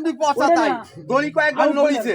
তুই পচা তাই। দড়ি কয়েকবার নড়িছে।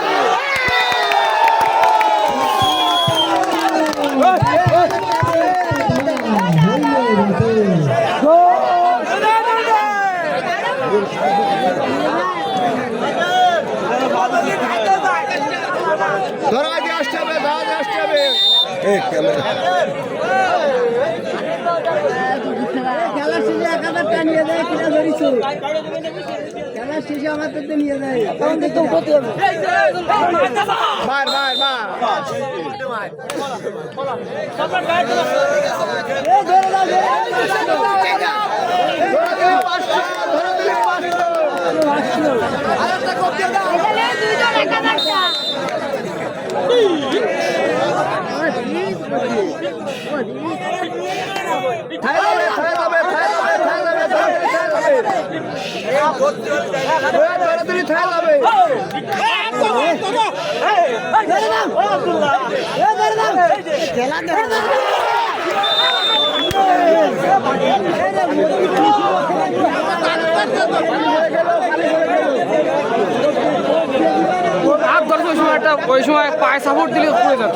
ধরা দিয়ে আসতে হবে দিয়ে আসতে হবে। খেলার শেষে এক হাজার টাকা নিয়ে দেয় কিনা ধরিস খেলার শেষে আমার তো নিয়ে দেয় তখন তো উঠতে হবে মার মার মার ধরে। দাও, ধরে দাও। ধরা দিলে পাঁচশো ধরা দিলে পাঁচশো এখানে দুইজন এক হাজারটা থাই যাবে থাই যাবে থাই যাবে থাই যাবে ধরা দিলে থাই যাবে ধরা দিলে থাই যাবে এ ধরে দাও। খেলা ধরে দাও। আর ওই সময় একটা ওই সময় পায়ে সাপোর্ট দিলে পড়ে যেত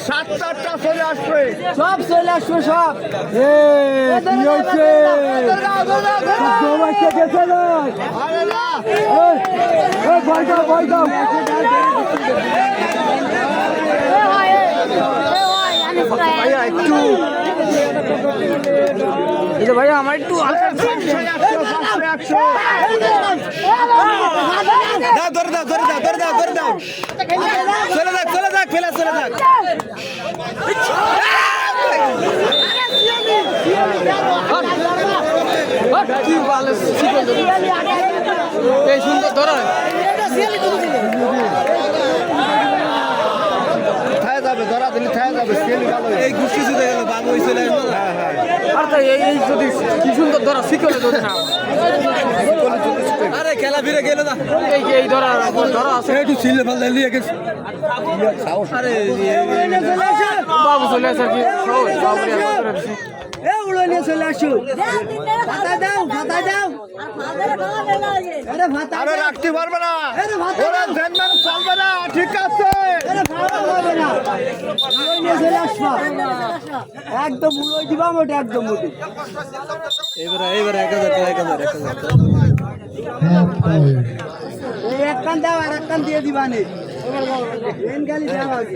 সাত চারটা চলে আসবে সব চলে আসো সব একটু এই যে ভাইয়া আমার একটু দাও ধরে দাও ধরে দাও ধরে দাও ধরে দাও। চলে যাক চলে যাক ফেলা চলে যাক। কি ভালো এই সুন্দর ধরা। যাবে ধরা দিলে থায় যাবে স্কেলি ভালো এই গুষ্টি জুড়ে গেল বাবু হয়ে চলে হ্যাঁ হ্যাঁ। আর তাই এই যদি কি সুন্দর ধরা শিখলে ধরে না আরে খেলা ফিরে গেল না। এই যে এই ধরা ধরা আছে। একটু ছিলে ফেললে নিয়ে গেছে। আরে বাবু চলে আসে কি। এ উড়ে নিয়ে চলে আসো। ভাতা দাও ভাতা দাও। আরে ভাতা আরে রাখতে পারবে না। আরে ভাত ওরা ধ্যান চলবে না। ঠিক আছে আরে ভাতা হবে না উড়ে নিয়ে চলে আসবা একদম উড়ে দিবা মোটে একদম মোটে এবারে এবারে এক হাজার এক হাজার এক হাজার। এই এক দাও আর এক দিয়ে দিবা নে। ট্রেন গালি দাও আগে